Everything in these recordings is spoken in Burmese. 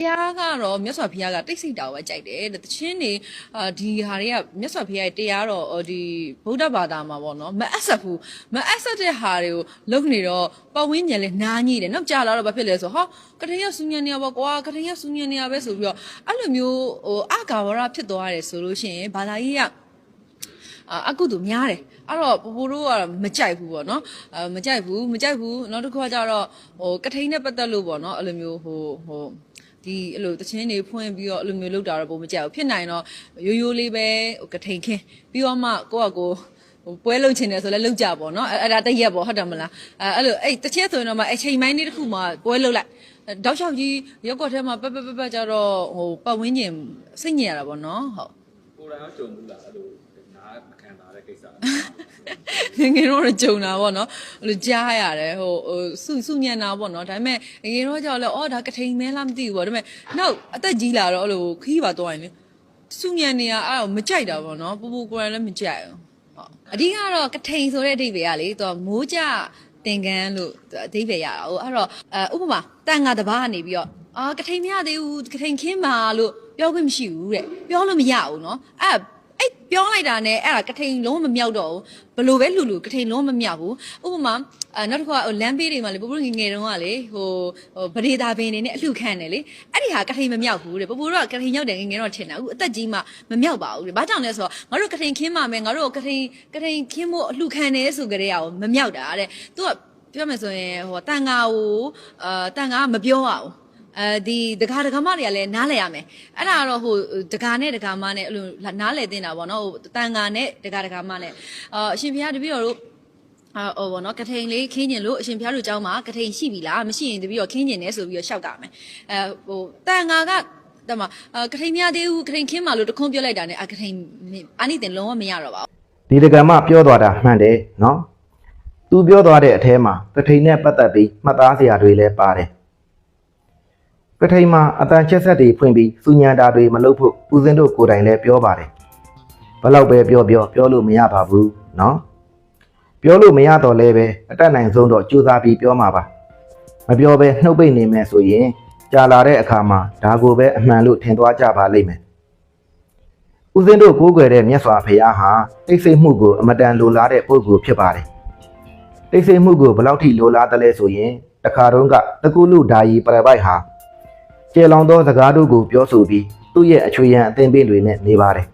ဘုရားကတော့မြတ်စွာဘုရားကတိတ်ဆိတ်တာကိုပဲကြိုက်တယ်တဲ့တချင်းနေအာဒီဟာတွေကမြတ်စွာဘုရားရဲ့တရားတော့အော်ဒီဗုဒ္ဓဘာသာမှာပေါ့နော်မအပ်ဆက်ဘူးမအပ်ဆက်တဲ့ဟာတွေကိုလုပ်နေတော့ပတ်ဝန်းကျင်လည်းနားညိတယ်နောက်ကြာလာတော့ဘာဖြစ်လဲဆိုဟောကထင်ရဆူညံနေရပါကွာကထင်ရဆူညံနေရပဲဆိုပြီးတော့အဲ့လိုမျိုးဟိုအကာဝရဖြစ်သွားတယ်ဆိုလို့ရှိရင်ဘာသာရေးကအာအကုသို့များတယ်အဲ့တော့ပူပူတို့ကတော့မကြိုက်ဘူးပေါ့နော်အဲမကြိုက်ဘူးမကြိုက်ဘူးနောက်တစ်ခုကကြတော့ဟိုကထိန်နဲ့ပတ်သက်လို့ပေါ့နော်အဲ့လိုမျိုးဟိုဟို ဒီအဲ့လိုတချင်းတွေဖွင့်ပြီးတော့အဲ့လိုမျိုးလုပ်တာတော့ပုံမကြိုက်ဘူးဖြစ်နိုင်တော့ရိုးရိုးလေးပဲဟိုကထိန်ခင်းပြီးတော့မှကိုယ့်အကိုဟိုပွဲလုံချင်တယ်ဆိုလဲလုံကြပေါ့နော်အဲ့အဲ့ဒါတရက်ပေါ့ဟုတ်တယ်မလားအဲအဲ့လိုအဲ့တချင်းဆိုရင်တော့မှအချိန်ပိုင်းလေးတစ်ခုမှပွဲလုံလိုက်တောက်လျှောက်ကြီးရုပ်ကွက်ထဲမှာပက်ပက်ပက်ပက်ကြတော့ဟိုပတ်ဝန်းကျင်စိတ်ညစ်ရတာပေါ့နော်ဟုတ်ကိုယ်တိုင်ရောကြုံဘူးလားအဲ့လိုနားမခံတာတဲ့ ကိစ္စ ငယ်ငယ်တော့ကြုံတာပေါ့နော်အဲ့လိုကြားရတယ်ဟိုဟိုစုစုညံတာပေါ့နော်ဒါပေမဲ့ငယ်ငယ်တော့ကြောက်လဲအော်ဒါကထိန်မဲလားမသိဘူးပေါ့ဒါပေမဲ့နောက်အသက်ကြီးလာတော့အဲ့လိုခီးပါတော့ရင်လေစုညံနေရအဲ့တော့မကြိုက်တာပေါ့နော်ပူပူကိုယ်တိုင်လည်းမကြိုက်ဘူးဟုတ်အဓိကတော့ကထိန်ဆိုတဲ့အဓိပ္ပာယ်ကလေသူကမိုးကြတင်ကန်းလို့အဓိပ္ပာယ်ရတာဟိုအဲ့တော့အဲဥပမာတန်ငါတစ်ပါးကနေပြီးတော့အာကထိန်မရသေးဘူးကထိန်ခင်းပါလို့ပြောခွင့်မရှိဘူးတဲ့ပြောလို့မရဘူးเนาะအဲ့အဲ့ ပြောလိုက်တာနဲ့အဲ့ဒါကထိန်လုံးဝမမြောက်တော့ဘူးဘလို့ပဲလူလူကထိန်လုံးဝမမြောက်ဘူးဥပမာအဲနောက်တစ်ခုကဟိုလမ်းဘေးတွေမှာလေပပငယ်ငယ်တုန်းကလေဟိုဟိုဗဒေတာပင်တွေနဲ့အလှခံတယ်လေအဲ့ဒီဟာကထိန်မမြောက်ဘူးတဲ့ပပတို့ကကထိန်မြောက်တယ်ငယ်ငယ်တော့ထင်တာအခုအသက်ကြီးမှမမြောက်ပါဘူးတဲ့ဘာကြောင့်လဲဆိုတော့ငါတို့ကထိန်ခင်းပါမယ်ငါတို့ကထိန်ကထိန်ခင်းဖို့အလှခံတယ်ဆိုကြတဲ့အောင်မမြောက်တာတဲ့သူကပြောမယ်ဆိုရင်ဟိုတန်ငါကိုအာတန်ငါကမပြောရဘူး အဲဒီဒကာဒကာမတွေကလည်းနားလဲရမယ်အဲ့ဒါကတော့ဟိုဒကာနဲ့ဒကာမနဲ့အဲ့လိုနားလဲတင်တာပေါ့နော်ဟိုတန်ငါနဲ့ဒကာဒကာမနဲ့အာအရှင်ဘုရားတပည့်တော်တို့အာဟိုဘောနော်ကထိန်လေးခင်းကျင်လို့အရှင်ဘုရားတို့เจ้าမှာကထိန်ရှိပြီလားမရှိရင်တပည့်တော်ခင်းကျင်နေဆိုပြီးတော့ရှောက်တာမယ်အဲဟိုတန်ငါကတမအာကထိန်မရသေးဘူးကထိန်ခင်းမှလို့တခွန်းပြောလိုက်တာနဲ့အာကထိန်အာနိတင်လုံးဝမရတော့ပါဘူး ဒီတကံမပြောသွားတာမှန်တယ်နော်သူပြောသွားတဲ့အထဲမှာကထိန်နဲ့ပတ်သက်ပြီးမှတ်သားစရာတွေလည်းပါတယ် ကထိန်မှာအတန်ချက်ဆက်တွေဖွင့်ပြီးစူညံတာတွေမလုပ်ဖို့ဦးစင်းတို့ကိုယ်တိုင်လည်းပြောပါတယ်ဘလောက်ပဲပြောပြောပြောလို့မရပါဘူးနော်ပြောလို့မရတော့လဲပဲအတက်နိုင်ဆုံးတော့ကြိုးစားပြီးပြောမှာပါမပြောဘဲနှုတ်ပိတ်နေမယ်ဆိုရင်ကြာလာတဲ့အခါမှာဒါကိုပဲအမှန်လို့ထင်သွားကြပါလိမ့်မယ်ဦးဇင်းတို့ကိုးကွယ်တဲ့မြတ်စွာဘုရားဟာတိတ်ဆိတ်မှုကိုအမတန်လိုလားတဲ့ပုဂ္ဂိုလ်ဖြစ်ပါတယ်။တိတ်ဆိတ်မှုကိုဘယ်လောက်ထိလိုလားသလဲဆိုရင်တခါတုန်းကတကုလူဓာယီပရပိုက်ဟာ ကျေလောင်သောစကားတို့ကိုပြောဆိုပြီးသူ့ရဲ့အချွေရန်အသင်ပင်တွေနဲ့နေပါတယ်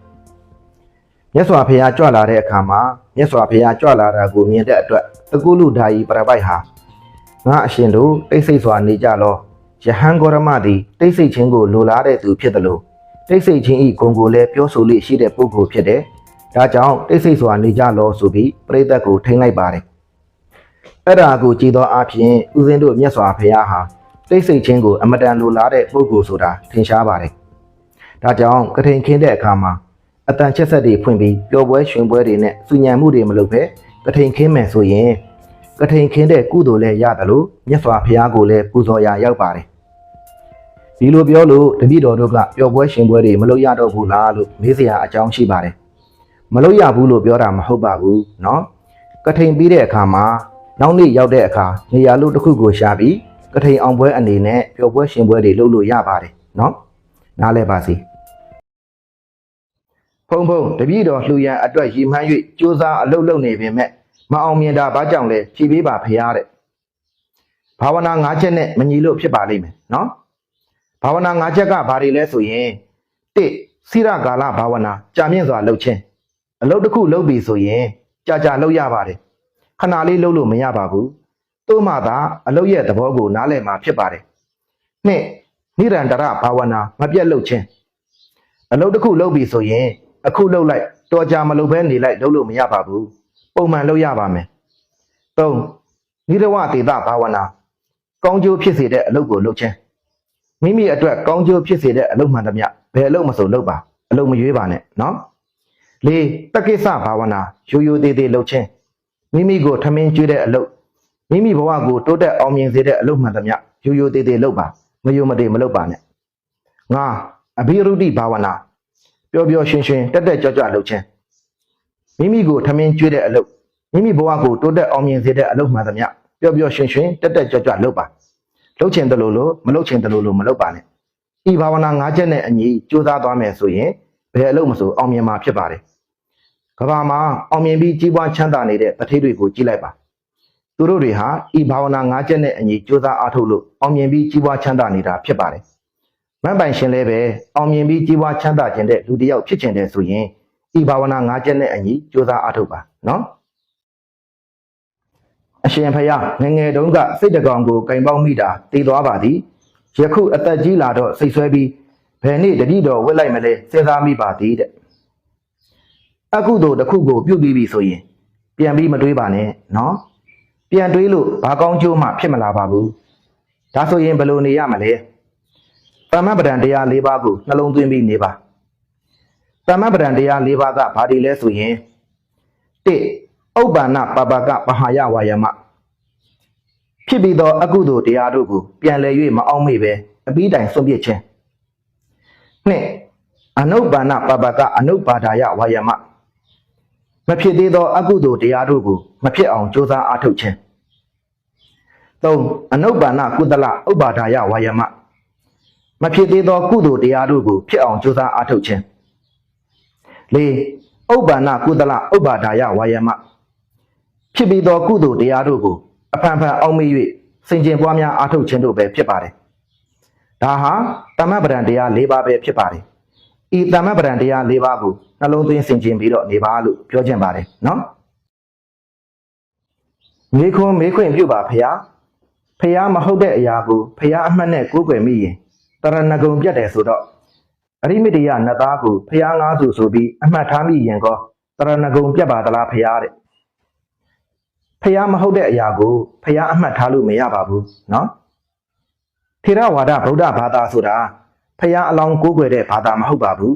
။မြတ်စွာဘုရားကြွလာတဲ့အခါမှာမြတ်စွာဘုရားကြွလာတာကိုမြင်တဲ့အတွက်တကုလူဓာယီပရပိုက်ဟာငါအရှင်တို့တိတ်ဆိတ်စွာနေကြလောယဟန်ဂေါရမသည်တိတ်ဆိတ်ခြင်းကိုလိုလားတဲ့သူဖြစ်တယ်လို့တိတ်ဆိတ်ချင်းဤဂုံကိုလည်းပြောဆိုလို့ရှိတဲ့ပုဂ္ဂိုလ်ဖြစ်တယ်။ဒါကြောင့်တိတ်ဆိတ်စွာနေကြလောဆိုပြီးပြိဿတ်ကိုထိန်းလိုက်ပါတယ်။အဲ့ဒါကိုကြည်သောအဖြစ်ဦးဇင်းတို့မြတ်စွာဘုရားဟာ တိတ်ဆိတ်ချင်းကိုအမတန်လိုလားတဲ့ပုဂ္ဂိုလ်ဆိုတာထင်ရှားပါတယ်။ဒါကြောင့်ကထိန်ခင်းတဲ့အခါမှာအတန်ချက်ဆက်တွေဖွင့်ပြီးပျော်ပွဲရွှင်ပွဲတွေနဲ့စူညံမှုတွေမလုပ်ဘဲကထိန်ခင်းမယ်ဆိုရင်ကထိန်ခင်းတဲ့ကုသိုလ်လည်းရတယ်လို့မြတ်စွာဘုရားကိုလည်းပူဇော်ရာရောက်ပါတယ်။ ဒီလိုပြောလို့တပည့်တော်တို့ကပျော်ပွဲရှင်ပွဲတွေမလုပ်ရတော့ဘူးလားလို့မေးစရာအကြောင်းရှိပါတယ်မလုပ်ရဘူးလို့ပြောတာမဟုတ်ပါဘူးเนาะကထိန်ပြီးတဲ့အခါမှာနောက်နေ့ရောက်တဲ့အခါနေရာလို့တစ်ခုကိုရှာပြီး တထိန်အောင်ပွဲအနေနဲ့ပျော်ပွဲရှင်ပွဲတွေလုပ်လို့ရပါတယ်နော်နားလဲပါစီဖုံဖုံတပည့်တော်လှူရန်အတွက်ရည်မှန်း၍စူးစမ်းအလုပ်လုပ်နေပေမဲ့မအောင်မြင်တာဘာကြောင့်လဲဖြေပေးပါဖရားတဲ့ဘာဝနာ၅ချက်နဲ့မညီလို့ဖြစ်ပါလိမ့်မယ်နော်ဘာဝနာ၅ချက်ကဘာတွေလဲဆိုရင်၁စိရကာလဘာဝနာကြာမြင့်စွာလှုပ်ခြင်းအလုပ်တစ်ခုလုပ်ပြီဆိုရင်ကြာကြာလှုပ်ရပါတယ်ခဏလေးလှုပ်လို့မရပါဘူး သို့မှသာအလုပ်ရဲ့သဘောကိုနားလည်မှာဖြစ်ပါတယ်နှစ်နိရန္တရဘာဝနာမပြတ်လှုပ်ခြင်းအလုပ်တစ်ခုလုပ်ပြီဆိုရင် အခုလှုပ်လိုက်တော်ကြာမလှုပ်ဘဲနေလိုက်လှုပ်လို့မရပါဘူးပုံမှန်လှုပ်ရပါမယ်၃နိရဝတေတဘာဝနာကောင်းကျိုးဖြစ်စေတဲ့အလုပ်ကိုလုပ်ခြင်းမိမိအတွက်ကောင်းကျိုးဖြစ်စေတဲ့အလုပ်မှန်သမျှဘယ်အလုပ်မဆိုလုပ်ပါအလုပ်မရွေးပါနဲ့နော်လေးတက္ကိစ္စဘာဝနာရိုးရိုးသေးသေးလုပ်ခြင်းမိမိကိုထမင်းကျွေးတဲ့အလုပ် မိမိဘဝကိုတိုးတက်အောင်မြင်စေတဲ့အလုပ်မှန်သမျှရိုးရိုးသေးသေးလုပ်ပါမယုံမသေးမလုပ်ပါနဲ့ငါအဘိရုဒ္ဓိဘာဝနာပျော်ပျော်ရွှင်ရွှင်တက်တက်ကြွကြွလုပ်ခြင်းမိမိကိုထမင်းကျွေးတဲ့အလုပ်မိမိဘဝကိုတိုးတက်အောင်မြင်စေတဲ့အလုပ်မှန်သမျှပျော်ပျော်ရွှင်ရွှင်တက်တက်ကြွကြွလုပ်ပါလှုပ်ချင်တယ်လို့လို့မလှုပ်ချင်တယ်လို့လို့မလှုပ်ပါနဲ့ဤဘာဝနာ၅ချက်နဲ့အညီကြိုးစားသွားမယ်ဆိုရင်ဘယ်အလုပ်မဆိုအောင်မြင်မှာဖြစ်ပါတယ်ကဘာမှာအောင်မြင်ပြီးကြီးပွားချမ်းသာနေတဲ့တထေးတွေကိုကြည့်လိုက်ပါ သူတို့တွေဟာဤဘာဝနာ၅ချက်နဲ့အညီကြိုးစားအားထုတ်လို့အောင်မြင်ပြီးကြီးပွားချမ်းသာနေတာဖြစ်ပါတယ်မန်ပိုင်ရှင်လည်းပဲအောင်မြင်ပြီးကြီးပွားချမ်းသာခြင်းတဲ့လူတစ်ယောက်ဖြစ်ခြင်းတဲ့ဆိုရင်ဤဘာဝနာ၅ချက်နဲ့အညီကြိုးစားအားထုတ်ပါနော်အရှင်ဖယားငယ်ငယ်တုန်းကစိတ်တကောင်ကိုကင်ပေါက်မိတာတည်သွားပါသည်ယခုအသက်ကြီးလာတော့စိတ်ဆွဲပြီးဘယ်နေ့တတိတော်ဝစ်လိုက်မလဲစဉ်းစားမိပါသည်တဲ့အကုသိုလ်တစ်ခုကိုပြုတ်ပြီးပြီဆိုရင်ပြန်ပြီးမတွေးပါနဲ့နော် ပြန်တွေးလို့ဘာကောင်းကျိုးမှဖြစ်မလာပါဘူးဒါဆိုရင်ဘယ်လိုနေရမလဲတမ္မပဒံတရား၄ပါးကိုနှလုံးသွင်းပြီးနေပါတမ္မပဒံတရား၄ပါးကဘာတွေလဲဆိုရင်၁ဥပ္ပန္နပပကပဟာယဝါယမဖြစ်ပြီးသောအကုသိုလ်တရားတို့ကိုပြန်လည်၍မအောင်မေ့ပဲအပြီးတိုင်ဆုံးဖြတ်ခြင်းနှစ်အနုပ္ပန္နပပကအနုပ္ပါဒာယဝါယမ မဖြစ်သေးသောအကုသိုလ်တရားတို့ကိုမဖြစ်အောင်ကြိုးစားအားထုတ်ခြင်းသုံးအနုပ္ပန္နကုသလဥပ္ပါဒာယဝါယမမဖြစ်သေးသောကုသိုလ်တရားတို့ကိုဖြစ်အောင်ကြိုးစားအားထုတ်ခြင်းလေးဥပ္ပန္နကုသလဥပ္ပါဒာယဝါယမဖြစ်ပြီးသောကုသိုလ်တရားတို့ကိုအဖန်ဖန်အောင်မေ့၍စင်ကြင်ပွားများအားထုတ်ခြင်းတို့ပဲဖြစ်ပါတယ်။ဒါဟာတမ္မပဒံတရား၄ပါးပဲဖြစ်ပါတယ်။ဤတမ္မပဒံတရား၄ပါးကို နှလုံးသွင်းဆင်ခြင်ပြီးတော့နေပါလို့ပြောချင်ပါတယ်နော်မေခွန်းမေခွင့်ပြုပါဖရာဖရာမဟုတ်တဲ့အရာကိုဖရာအမှတ်နဲ့ကိုးကွယ်မိရင်တရဏဂုံပြတ်တယ်ဆိုတော့အရိမတိယနတ်သားကိုဖရာငါးစုဆိုပြီးအမှတ်ထားမိရင်ကောတရဏဂုံပြတ်ပါသလားဖရာတဲ့ဖရာမဟုတ်တဲ့အရာကိုဖရာအမှတ်ထားလို့မရပါဘူးနော်ထေရဝါဒဗုဒ္ဓဘာသာဆိုတာဖရာအလောင်းကိုးကွယ်တဲ့ဘာသာမဟုတ်ပါဘူး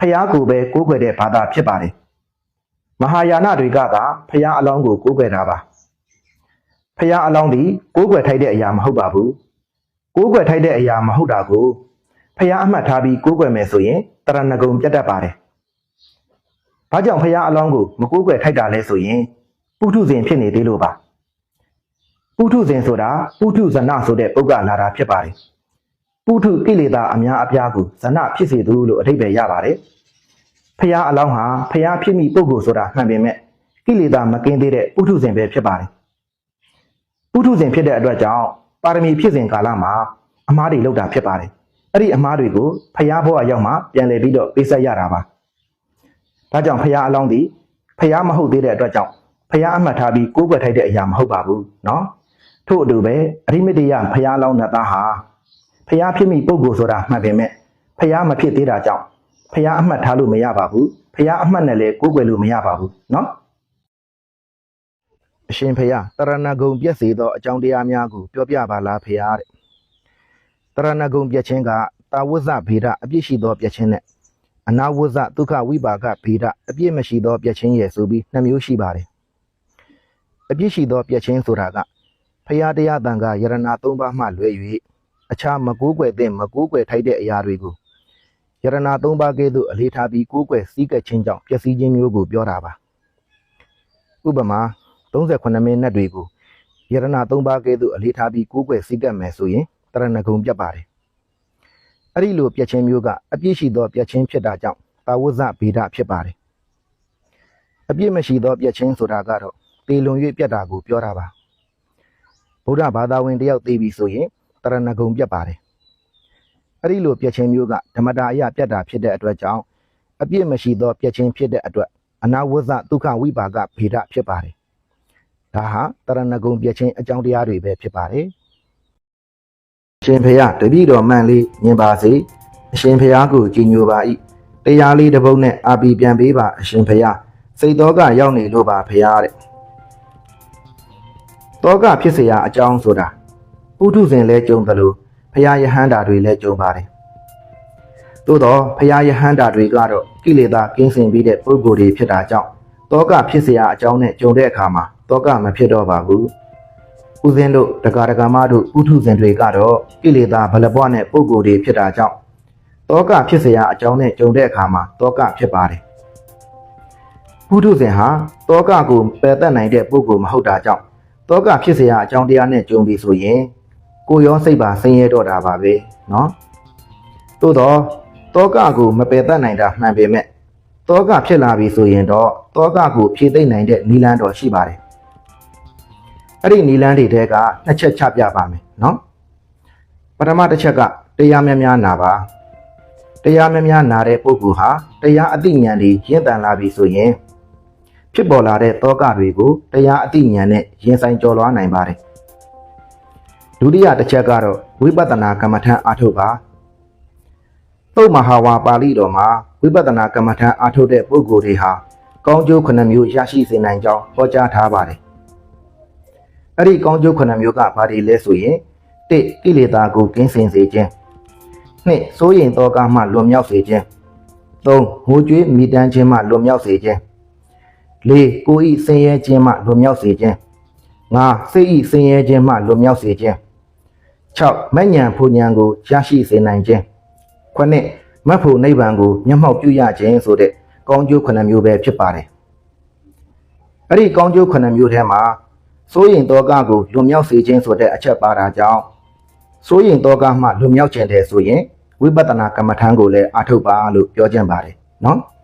ဖះကိုပဲကိုးကွယ်တဲ့ဘာသာဖြစ်ပါတယ်မဟာယာနတွေကသာဖះအလောင်းကိုကိုးကွယ်တာပါဖះအလောင်းဒီကိုးကွယ်ထိုက်တဲ့အရာမဟုတ်ပါဘူးကိုးကွယ်ထိုက်တဲ့အရာမဟုတ်တာကိုဖះအမှတ်ထားပြီးကိုးကွယ်မယ်ဆိုရင်တရဏဂုံပြတ်တတ်ပါတယ်ဘာကြောင့်ဖះအလောင်းကိုမကိုးကွယ်ထိုက်တာလဲဆိုရင်ပုထုဇဉ်ဖြစ်နေသေးလို့ပါပုထုဇဉ်ဆိုတာပုထုဇဏဆိုတဲ့ပုဂ္ဂလာတာဖြစ်ပါတယ် ပုထုကိလေသာအများအပြားကိုဇဏဖြစ်စေသူလို့အဓိပ္ပာယ်ရပါတယ်ဖះအလောင်းဟာဖះဖြစ်မိပုဂ္ဂိုလ်ဆိုတာမှန်ပေမဲ့ကိလေသာမကင်းသေးတဲ့ပုထုဇဉ်ပဲဖြစ်ပါတယ်ပုထုဇဉ်ဖြစ်တဲ့အတွက်ကြောင့်ပါရမီဖြစ်စဉ်ကာလမှာအမားတွေလောက်တာဖြစ်ပါတယ်အဲ့ဒီအမားတွေကိုဖះဘောအရောက်မှပြန်လည်ပြီးတော့ပေးဆက်ရတာပါဒါကြောင့်ဖះအလောင်းဒီဖះမဟုတ်သေးတဲ့အတွက်ကြောင့် ဖះအမှတ်ထားပြီးကိုးကွယ်ထိုက်တဲ့အရာမဟုတ်ပါဘူးเนาะထို့အတူပဲအရိမတယဖះလောင်းတဲ့သားဟာ ဖះဖြစ်မိပုဂ္ဂိုလ်ဆိုတာမှတ်ပေမဲ့ဖះမဖြစ်သေးတာကြောင့်ဖះအမှတ်ထားလို့မရပါဘူးဖះအမှတ်နဲ့လည်းကိုးကွယ်လို့မရပါဘူးเนาะအရှင်ဖះတရဏဂုံပြည့်စေသောအကြောင်းတရားများကိုပြောပြပါလားဖះတဲ့တရဏဂုံပြည့်ခြင်းကတာဝဇ္ဇဗေဒအပြည့်ရှိသောပြည့်ခြင်းနဲ့အနာဝဇ္ဇဒုက္ခဝိပါကဗေဒအပြည့်မရှိသောပြည့်ခြင်းရဲ့ဆိုပြီးနှစ်မျိုးရှိပါတယ် အပြစ်ရှိသောပြည့်ချင်းဆိုတာကဖရာတရားတန်ခါယရဏသုံးပါးမှလွဲ၍ အခြားမကိုးကွယ်သင့်မကိုးကွယ်ထိုက်တဲ့အရာတွေကိုယရဏသုံးပါးကဲ့သို့အလေးထားပြီးကိုးကွယ်စည်းကပ်ခြင်းကြောင့်ပျက်စီးခြင်းမျိုးကိုပြောတာပါဥပမာ38မိနစ်တွေကိုယရဏသုံးပါးကဲ့သို့အလေးထားပြီးကိုးကွယ်စည်းကပ်မယ်ဆိုရင်တရဏဂုံပြတ်ပါတယ်အဲ့ဒီလိုပြည့်ချင်းမျိုးကအပြစ်ရှိသောပြည့်ချင်းဖြစ်တာကြောင့်တာဝဇ္ဇဗေဒဖြစ်ပါတယ်အပြစ်မရှိသောပြည့်ချင်းဆိုတာကတော့တေလွန်၍ပြတ်တာကိုပြောတာပါဗုဒ္ဓဘာသာဝင်တယောက်သိပြီဆိုရင် တရဏဂုံပြတ်ပါတယ်အဲ့ဒီလိုပြတ်ခြင်းမျိုးကဓမ္မတာအရာပြတ်တာဖြစ်တဲ့အတွက်ကြောင့်အပြစ်မရှိသောပြတ်ခြင်းဖြစ်တဲ့အတွက်အနာဝဇ္ဇဒုက္ခဝိပါကဗေဒဖြစ်ပါတယ်ဒါဟာတရဏဂုံပြတ်ခြင်းအကြောင်းတရားတွေပဲဖြစ်ပါတယ်ရှင်ဖေယတပည့်တော်မှန်လေးမြင်ပါစေအရှင်ဖေယကိုကြည်ညိုပါ၏တရားလေးတစ်ပုဒ်နဲ့အာပီပြန်ပေးပါအရှင်ဖေယစိတ်တော်ကရောက်နေလို့ပါဖေယတဲ့ တောကဖြစ်เสียအကြောင်းဆိုတာ ပုထုဇဉ်လဲကြုံတယ်လို့ဖရာယဟန္တာတွေလဲကြုံပါတယ်။သို့တော့ဖရာယဟန္တာတွေကတော့ကိလေသာကင်းစင်ပြီးတဲ့ပုဂ္ဂိုလ်တွေဖြစ်တာကြောင့်တောကဖြစ်เสียအကြောင်းနဲ့ကြုံတဲ့အခါမှာတောကမဖြစ်တော့ပါဘူး။ဥစဉ်တို့တက္ကရာကမတို့ပုထုဇဉ်တွေကတော့ကိလေသာဘလပွားနဲ့ပုဂ္ဂိုလ်တွေဖြစ်တာကြောင့်တောကဖြစ်เสียအကြောင်းနဲ့ကြုံတဲ့အခါမှာတောကဖြစ်ပါတယ်။ပုထုဇဉ်ဟာတောကကိုပယ်တတ်နိုင်တဲ့ပုဂ္ဂိုလ်မဟုတ်တာကြောင့် တောကဖြစ်เสียအကြောင်းတရားနဲ့ကြုံပြီဆိုရင် ကိုရောစိတ်ပါဆင်းရဲတော့တာပါပဲเนาะ သို့တော့တောကကိုမပယ်တတ်နိုင်တာမှန်ပေမဲ့တောကဖြစ်လာပြီဆိုရင်တော့တောကကိုဖြည့်သိမ့်နိုင်တဲ့နီလန်းတော်ရှိပါတယ်အဲ့ဒီနီလန်းတွေတဲကနှစ်ချက်ချပြပါမယ်နော်ပထမတစ်ချက်ကတရားများများနာပါတရားများများနာတဲ့ပုဂ္ဂိုလ်ဟာတရားအသိဉာဏ်တွေရင့်တန်လာပြီဆိုရင်ဖြစ်ပေါ်လာတဲ့တောကတွေကိုတရားအသိဉာဏ်နဲ့ရင်ဆိုင်ကျော်လွှားနိုင်ပါတယ် ဒုတိယတစ်ချက်ကတော့ဝိပဿနာကမ္မထံအားထုတ်ပါသုတ်မဟာဝါပါဠိတော်မှာဝိပဿနာကမ္မထံအားထုတ်တဲ့ပုဂ္ဂိုလ်တွေဟာကောင်းကျိုးခုနှစ်မျိုးရရှိစေနိုင်ကြောင်းဟောကြားထားပါတယ်။အဲ့ဒီကောင်းကျိုးခုနှစ်မျိုးကဘာတွေလဲဆိုရင်၁ကိလေသာကိုကင်းစင်စေခြင်း၂စိုးရင်တောကမှလွန်မြောက်စေခြင်း၃ငိုကြွေးမိတမ်းခြင်းမှလွန်မြောက်စေခြင်း၄ကိုယ်ဤဆင်းရဲခြင်းမှလွန်မြောက်စေခြင်း၅စိတ်ဤဆင်းရဲခြင်းမှလွန်မြောက်စေခြင်း ၆မဉ္ဇဉ်ဖူဉ္ဇဉ်ကိုရရှိစေနိုင်ခြင်းခုနှစ်မတ်ဖို့နိဗ္ဗာန်ကိုမျက်မှောက်ပြုရခြင်းဆိုတဲ့ကောင်းကျိုးခုနှစ်မျိုးပဲဖြစ်ပါတယ်။အဲ့ဒီကောင်းကျိုးခုနှစ်မျိုးထဲမှာစိုးရင်တောကကိုလွန်မြောက်စေခြင်းဆိုတဲ့အချက်ပါတာကြောင့်စိုးရင်တောကမှလွန်မြောက်ခြင်းတဲ့ဆိုရင်ဝိပဿနာကမ္မထံကိုလည်းအထုတ်ပါလို့ပြောကြပါတယ်နော်။